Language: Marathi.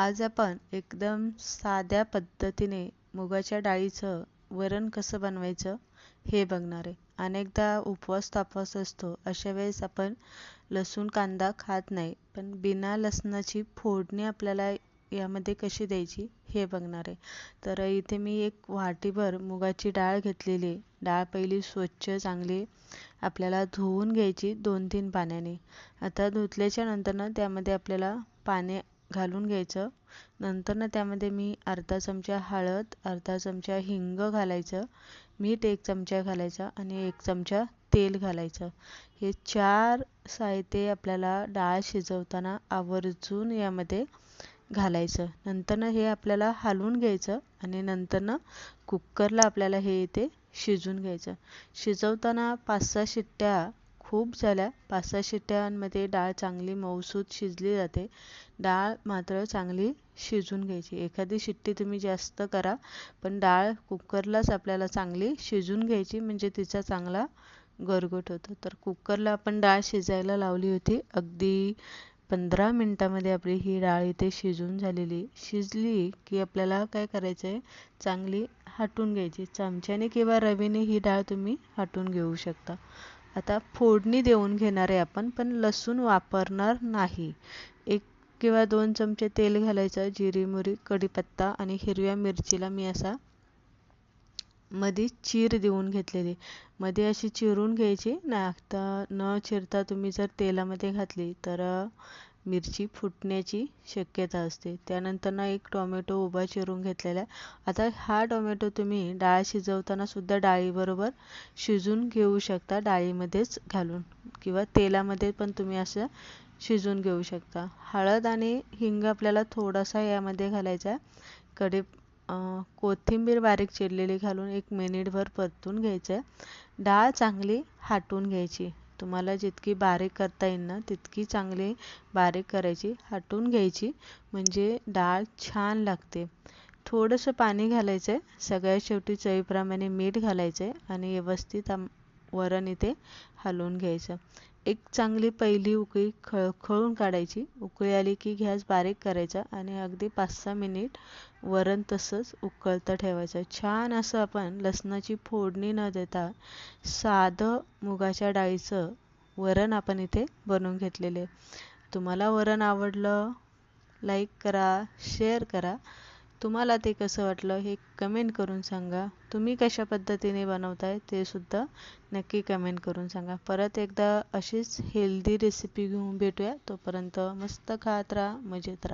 आज आपण एकदम साध्या पद्धतीने मुगाच्या डाळीचं वरण कसं बनवायचं हे बघणार आहे. अनेकदा उपवास तापवास असतो अशा वेळेस आपण लसूण कांदा खात नाही पण बिना लसणाची फोडणी आपल्याला यामध्ये कशी द्यायची हे बघणार आहे. तर इथे मी एक वाटीभर मुगाची डाळ घेतलेली आहे. डाळ पहिली स्वच्छ चांगली आपल्याला धुवून घ्यायची दोन तीन पाण्याने. आता धुतल्याच्या नंतरनं त्यामध्ये आपल्याला पाणी घालून घ्यायचं. नंतर ना त्यामध्ये मी अर्धा चमचा हळद अर्धा चमचा हिंग घालायचं मीठ एक चमचा घालायचा आणि एक चमचा तेल घालायचं. हे चार साहित्य आपल्याला डाळ शिजवताना आवर्जून यामध्ये घालायचं. नंतर हे आपल्याला हलवून घ्यायचं आणि नंतर ना आपल्याला हे इथे शिजून घ्यायचं. शिजवताना पाच सहा शिट्ट्या खूप झाल्या. पाच सहा शिट्ट्यांमध्ये डाळ चांगली मऊसूत शिजली जाते. डाळ मात्र चांगली शिजून घ्यायची. एखादी शिट्टी तुम्ही जास्त करा पण डाळ कुकरलाच आपल्याला चांगली शिजून घ्यायची म्हणजे तिचा चांगला गरगट होतो. तर कुकरला आपण डाळ शिजायला लावली होती. अगदी पंधरा मिनटामध्ये आपली ही डाळ इथे शिजून झालेली. शिजली की आपल्याला काय करायचं आहे चांगली हाटून घ्यायची. चमच्याने किंवा रवीने ही डाळ तुम्ही हाटून घेऊ शकता. आता फोडणी देऊन घेणार आहे आपण पण लसूण वापरणार नाही. एक किंवा दोन चमचे तेल घालायचं जिरी मोरी कढीपत्ता आणि हिरव्या मिरचीला मी असा मध्ये चीर देऊन घेतलेली. मध्ये अशी चिरून घ्यायची ना आता न चिरता तुम्ही जर तेलामध्ये घातली तर मिरची फुटण्याची शक्यता असते. त्यानंतर ना एक टोमॅटो उभा चिरून घेतलेला आहे. आता हा टोमॅटो तुम्ही डाळ शिजवताना सुद्धा डाळीबरोबर शिजून घेऊ शकता डाळीमध्येच घालून. किंवा तेलामध्ये पण तुम्ही असं शिजून घेऊ शकता. हळद आणि हिंग आपल्याला थोडासा यामध्ये घालायचा आहे. कडे कोथिंबीर बारीक चिरलेली घालून एक मिनिटभर परतून घ्यायचं आहे. डाळ चांगली हाटून घ्यायची. तुम्हाला जितकी बारीक करता येईल ना तितकी चांगली बारीक करायची हाटून घ्यायची. म्हणजे डाळ छान लागते. थोडंसं पाणी घालायचं आहे सगळ्यात शेवटी चवीप्रमाणे मीठ घालायचं आहे आणि व्यवस्थित वरण इथे हलवून घ्यायचं. एक चांगली पहिली उकळी खळखळून काढायची. उकळी आली की गॅस बारीक करायचा आणि अगदी पाच सहा मिनिट वरण तसंच उकळतं ठेवायचं. छान असं आपण लसणाची फोडणी न देता साधं मुगाच्या डाळीचं वरण आपण इथे बनवून घेतलेले तुम्हाला वरण आवडलं लाईक करा शेअर करा. तुम्हाला ते कसं वाटलं हे कमेंट करून सांगा. तुम्ही कशा पद्धतीने बनवताय ते सुद्धा नक्की कमेंट करून सांगा. परत एकदा अशीच हेल्दी रेसिपी घेऊन भेटूया. तोपर्यंत मस्त खात राहा मजेत राहा.